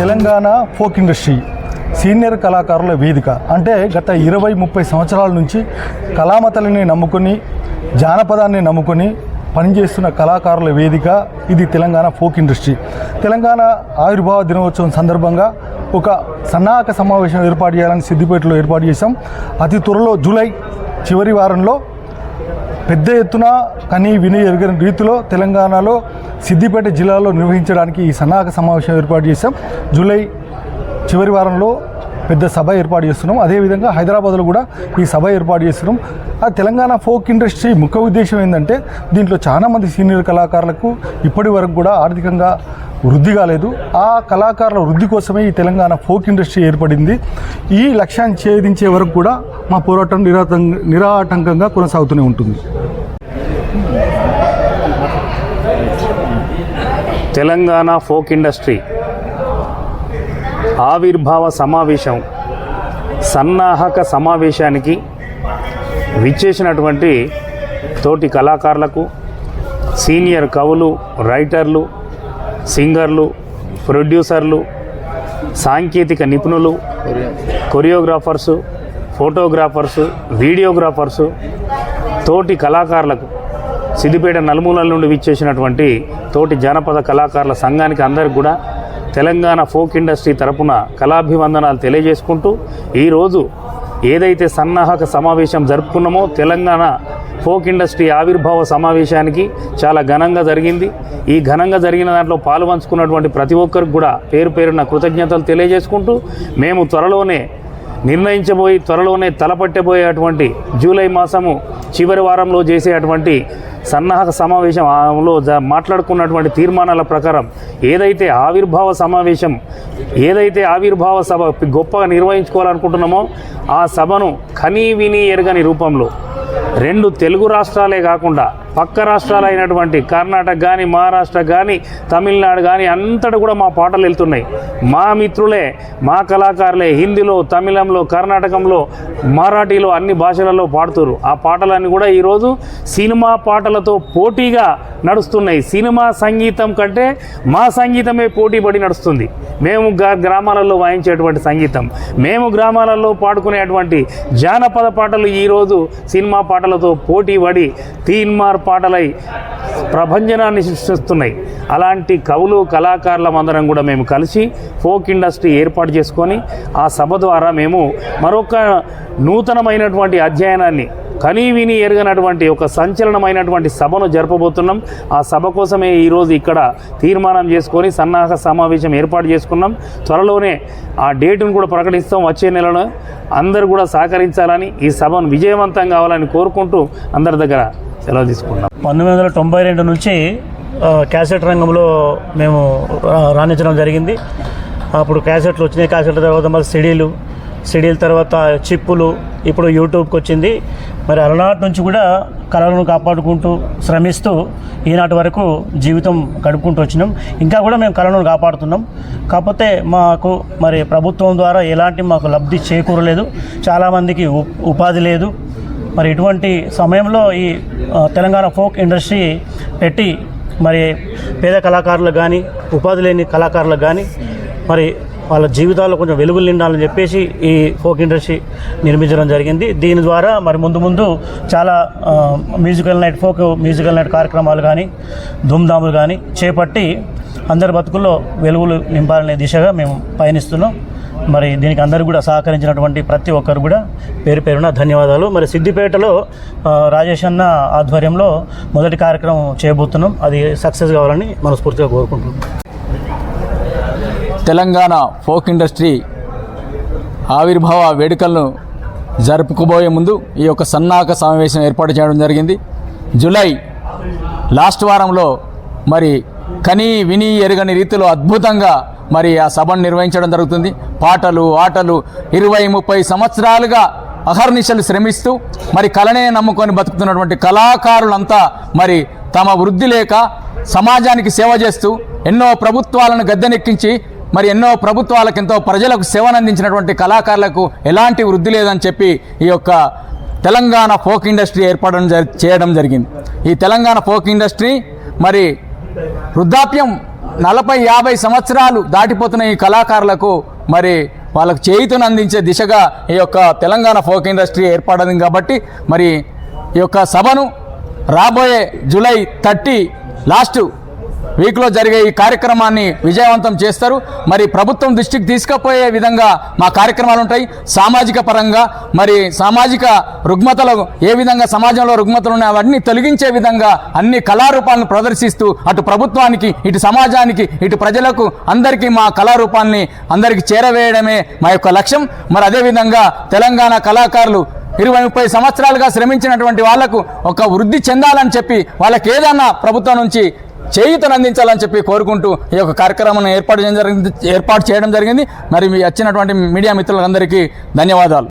Telangana folk industry senior కళాకారుల వేదిక. అంటే గత ఇరవై ముప్పై సంవత్సరాల నుంచి కళామతలని నమ్ముకొని జానపదాన్ని నమ్ముకొని పనిచేస్తున్న కళాకారుల వేదిక ఇది తెలంగాణ ఫోక్ ఇండస్ట్రీ. తెలంగాణ ఆవిర్భావ దినోత్సవం సందర్భంగా ఒక సన్నాహక సమావేశం ఏర్పాటు చేయాలని సిద్దిపేటలో ఏర్పాటు చేశాం. అతి త్వరలో జూలై చివరి వారంలో పెద్ద ఎత్తున కని విని ఎరుగని రీతిలో తెలంగాణలో సిద్దిపేట జిల్లాలో నిర్వహించడానికి ఈ సన్నాహక సమావేశం ఏర్పాటు చేశాం. జూలై చివరి వారంలో పెద్ద సభ ఏర్పాటు చేస్తున్నాం. అదేవిధంగా హైదరాబాద్లో కూడా ఈ సభ ఏర్పాటు చేస్తున్నాం. ఆ తెలంగాణ ఫోక్ ఇండస్ట్రీ ముఖ్య ఉద్దేశం ఏంటంటే దీంట్లో చాలామంది సీనియర్ కళాకారులకు ఇప్పటి వరకు కూడా ఆర్థికంగా వృద్ధి కాలేదు ఆ కళాకారుల వృద్ధి కోసమే ఈ తెలంగాణ ఫోక్ ఇండస్ట్రీ ఏర్పడింది. ఈ లక్ష్యాన్ని ఛేదించే వరకు కూడా మా పోరాటం నిరాటం నిరాటంకంగా కొనసాగుతూనే ఉంటుంది. తెలంగాణ ఫోక్ ఇండస్ట్రీ ఆవిర్భావ సమావేశం సన్నాహక సమావేశానికి విచ్చేసినటువంటి తోటి కళాకారులకు సీనియర్ కవులు రైటర్లు సింగర్లు ప్రొడ్యూసర్లు సాంకేతిక నిపుణులు కొరియోగ్రాఫర్సు ఫోటోగ్రాఫర్సు వీడియోగ్రాఫర్సు తోటి కళాకారులకు సిద్దిపేట నలుమూలల నుండి విచ్చేసినటువంటి తోటి జానపద కళాకారుల సంఘానికి అందరికి కూడా తెలంగాణ ఫోక్ ఇండస్ట్రీ తరపున కళాభివందనాలు తెలియజేసుకుంటూ ఈరోజు ఏదైతే సన్నాహక సమావేశం జరుపుకున్నామో తెలంగాణ ఫోక్ ఇండస్ట్రీ ఆవిర్భావ సమావేశానికి చాలా ఘనంగా జరిగింది. ఈ ఘనంగా జరిగిన దాంట్లో పాల్పంచుకున్నటువంటి ప్రతి ఒక్కరికి కూడా పేరు పేరున కృతజ్ఞతలు తెలియజేసుకుంటూ మేము త్వరలోనే నిర్ణయించబోయి త్వరలోనే తలపట్టబోయేటువంటి జూలై మాసము చివరి వారంలో చేసేటువంటి సన్నాహక సమావేశంలో మాట్లాడుకున్నటువంటి తీర్మానాల ప్రకారం ఏదైతే ఆవిర్భావ సమావేశం ఏదైతే ఆవిర్భావ సభ గొప్పగా నిర్వహించుకోవాలనుకుంటున్నామో ఆ సభను కనీ విని ఎరగని రూపంలో రెండు తెలుగు రాష్ట్రాలే కాకుండా పక్క రాష్ట్రాలైనటువంటి కర్ణాటక కానీ మహారాష్ట్ర కానీ తమిళనాడు కానీ అంతటా కూడా మా పాటలు వెళ్తున్నాయి. మా మిత్రులే మా కళాకారులే హిందీలో తమిళంలో కర్ణాటకంలో మరాఠీలో అన్ని భాషలలో పాడుతారు. ఆ పాటలన్నీ కూడా ఈరోజు సినిమా పాటలతో పోటీగా నడుస్తున్నాయి. సినిమా సంగీతం కంటే మా సంగీతమే పోటీ పడి నడుస్తుంది. మేము గ్రామాలలో వాయించేటువంటి సంగీతం. మేము గ్రామాలలో పాడుకునేటువంటి జానపద పాటలు ఈరోజు సినిమా పాట పాటలతో పోటీ పడి తీన్మార్ పాటలై ప్రభంజనాన్ని సృష్టిస్తున్నాయి. అలాంటి కవులు కళాకారులం అందరం కూడా మేము కలిసి ఫోక్ ఇండస్ట్రీ ఏర్పాటు చేసుకొని ఆ సభ ద్వారా మేము మరొక నూతనమైనటువంటి అధ్యయనాన్ని కనీ విని ఎరగనటువంటి ఒక సంచలనమైనటువంటి సభను జరపబోతున్నాం. ఆ సభ కోసమే ఈరోజు ఇక్కడ తీర్మానం చేసుకొని సన్నాహక సమావేశం ఏర్పాటు చేసుకున్నాం. త్వరలోనే ఆ డేటును కూడా ప్రకటిస్తాం వచ్చే నెలలో. అందరూ కూడా సహకరించాలని ఈ సభను విజయవంతం కావాలని కోరుకుంటూ అందరి దగ్గర సెలవు తీసుకున్నాం. పంతొమ్మిది వందల తొంభై రెండు నుంచి క్యాసెట్ రంగంలో మేము రాణించడం జరిగింది. అప్పుడు క్యాసెట్లు వచ్చినాయి. క్యాసెట్ల తర్వాత మళ్ళీ సిడీలు సిడీల తర్వాత చిప్పులు ఇప్పుడు యూట్యూబ్కి వచ్చింది. మరి అలనాటి నుంచి కూడా కళలను కాపాడుకుంటూ శ్రమిస్తూ ఈనాటి వరకు జీవితం గడుపుకుంటూ వచ్చినాం. ఇంకా కూడా మేము కళలను కాపాడుతున్నాం. కాకపోతే మాకు మరి ప్రభుత్వం ద్వారా ఎలాంటి మాకు లబ్ధి చేకూరలేదు. చాలామందికి ఉపాధి లేదు. మరి ఇటువంటి సమయంలో ఈ తెలంగాణ ఫోక్ ఇండస్ట్రీ పెట్టి మరి పేద కళాకారులకు కానీ ఉపాధి లేని కళాకారులకు కానీ మరి వాళ్ళ జీవితాల్లో కొంచెం వెలుగులు నిండాలని చెప్పేసి ఈ ఫోక్ ఇండస్ట్రీ నిర్మించడం జరిగింది. దీని ద్వారా మరి ముందు ముందు చాలా musical night folk musical night కార్యక్రమాలు కానీ ధూమ్ధాములు కానీ చేపట్టి అందరి బతుకుల్లో వెలుగులు నింపాలనే దిశగా మేము పయనిస్తున్నాం. మరి దీనికి అందరూ కూడా సహకరించినటువంటి ప్రతి ఒక్కరు కూడా పేరు పేరున ధన్యవాదాలు. మరి సిద్దిపేటలో రాజేష్ అన్న ఆధ్వర్యంలో మొదటి కార్యక్రమం చేయబోతున్నాం అది సక్సెస్ కావాలని మనస్ఫూర్తిగా కోరుకుంటున్నాం. తెలంగాణ ఫోక్ ఇండస్ట్రీ ఆవిర్భావ వేడుకలను జరుపుకోబోయే ముందు ఈ యొక్క సన్నాహక సమావేశం ఏర్పాటు చేయడం జరిగింది. జూలై లాస్ట్ వారంలో మరి కని విని ఎరుగని రీతిలో అద్భుతంగా మరి ఆ సభను నిర్వహించడం జరుగుతుంది. పాటలు ఆటలు ఇరవై ముప్పై సంవత్సరాలుగా అహర్నిశలు శ్రమిస్తూ మరి కళనే నమ్ముకొని బతుకుతున్నటువంటి కళాకారులంతా మరి తమ వృద్ధి లేక సమాజానికి సేవ చేస్తూ ఎన్నో ప్రభుత్వాలను గద్దెనెక్కించి మరి ఎన్నో ప్రభుత్వాలకు ఎంతో ప్రజలకు సేవనందించినటువంటి కళాకారులకు ఎలాంటి వృద్ధి లేదని చెప్పి ఈ యొక్క తెలంగాణ ఫోక్ ఇండస్ట్రీ ఏర్పడడం చేయడం జరిగింది. ఈ తెలంగాణ ఫోక్ ఇండస్ట్రీ మరి వృద్ధాప్యం నలభై యాభై సంవత్సరాలు దాటిపోతున్న ఈ కళాకారులకు మరి వాళ్ళకు చేయితను అందించే దిశగా ఈ యొక్క తెలంగాణ ఫోక్ ఇండస్ట్రీ ఏర్పడింది కాబట్టి మరి ఈ యొక్క సభను రాబోయే జూలై థర్టీ లాస్ట్ వీక్లో జరిగే ఈ కార్యక్రమాన్ని విజయవంతం చేస్తారు. మరి ప్రభుత్వం దృష్టికి తీసుకుపోయే విధంగా మా కార్యక్రమాలు ఉంటాయి. సామాజిక పరంగా మరి సామాజిక రుగ్మతలు ఏ విధంగా సమాజంలో రుగ్మతలు ఉన్నాయో అవన్నీ తొలగించే విధంగా అన్ని కళారూపాలను ప్రదర్శిస్తూ అటు ప్రభుత్వానికి ఇటు సమాజానికి ఇటు ప్రజలకు అందరికీ మా కళారూపాన్ని అందరికీ చేరవేయడమే మా యొక్క లక్ష్యం. మరి అదేవిధంగా తెలంగాణ కళాకారులు ఇరవై ముప్పై సంవత్సరాలుగా శ్రమించినటువంటి వాళ్ళకు ఒక వృద్ధి చెందాలని చెప్పి వాళ్ళకి ఏదన్నా ప్రభుత్వం నుంచి చేయూతను అందించాలని చెప్పి కోరుకుంటూ ఈ యొక్క కార్యక్రమం ఏర్పాటు చేయడం జరిగింది ఏర్పాటు చేయడం జరిగింది. మరి మీ వచ్చినటువంటి మీడియా మిత్రులందరికీ ధన్యవాదాలు.